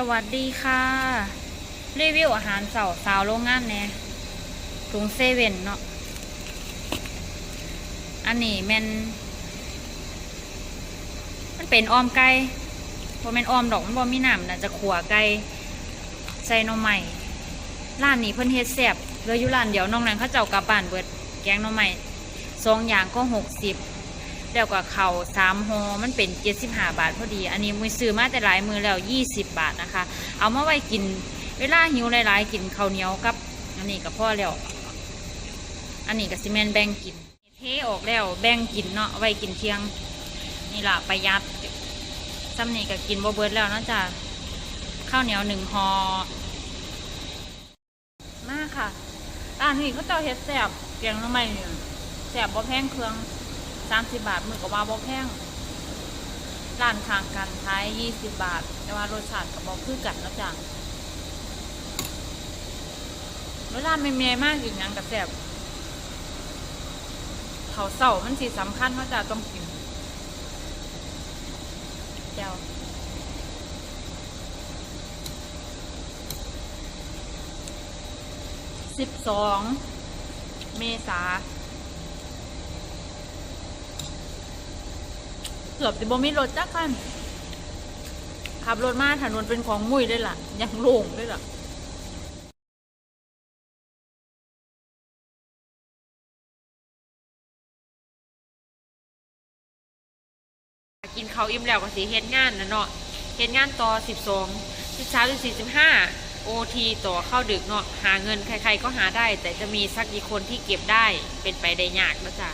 สวัสดีค่ะ รีวิวอาหารเสาสาวโรงงานแหน่ถุงเซเว่นเนาะอันนี้แมนมันเป็นออมไก่พอแมนออมดอกมันบ่มีน้ำนะจะขัวไก่ใส่น่อไม้ร้านนี้เพิ่นเฮ็ดแซ่บเหลืออยู่ร้านเดียวนอกนั้นเขาเจ้ากลับบ้านเบิดแกงน่อไม้สองอย่างก็หกสิบ แล้วก็เข่าวสามหอมันเป็นเจ็ดสิบห้าบาทพอดี อันนี้มือซื้อมาแต่หลายมือแล้วยี่สิบบาทนะคะ เอามาไว้กิน เวลาหิวหลายๆ กินข้าวเหนียวกับ อันนี้กับพ่อแล้ว อันนี้กับซีเมนแบ่งกิน เทออกแล้วแบ่งกินเนาะไว้กินเที่ยง นี่ล่ะประหยัดซ้ำนี่ก็กินบ่เบิดแล้วนาะจ้ะข้าวเหนียวหนึ่งหอมาค่ะร้านนี้เขาเจ้าเฮ็ดแซ่บเกียงทำไมเนี่ยแซ่บบ่แพงเครื่อง สามสิบบาทมือกับว่าบ่แพงร้านทางกันท้ายยี่สิบบาท แต่ว่ารสชาติกับบ่คือกันแล้วจ้ะเวลาไม่เมย์มากอีกอย่างกับแซ่บเขาเสามันสีสำคัญว่าจะต้องกินเจ้าสิบสองเมษา เกือบจะบ่มีรถจักคันขับรถมาถนนเป็นของมุ้ยเลยล่ะ ยังโล่งเลยล่ะกินเขาวอิ่มแล้วก็สีเฮ็ดงานนะเนาะเฮ็ดงานต่อสิบสองสิบสามถึงสี่สิบห้าโอทีต่อเข้าดึกเนาะหาเงินใครๆก็หาได้ แต่จะมีสักกี่คนที่เก็บได้เป็นไปได้ยากนะจ๊ะ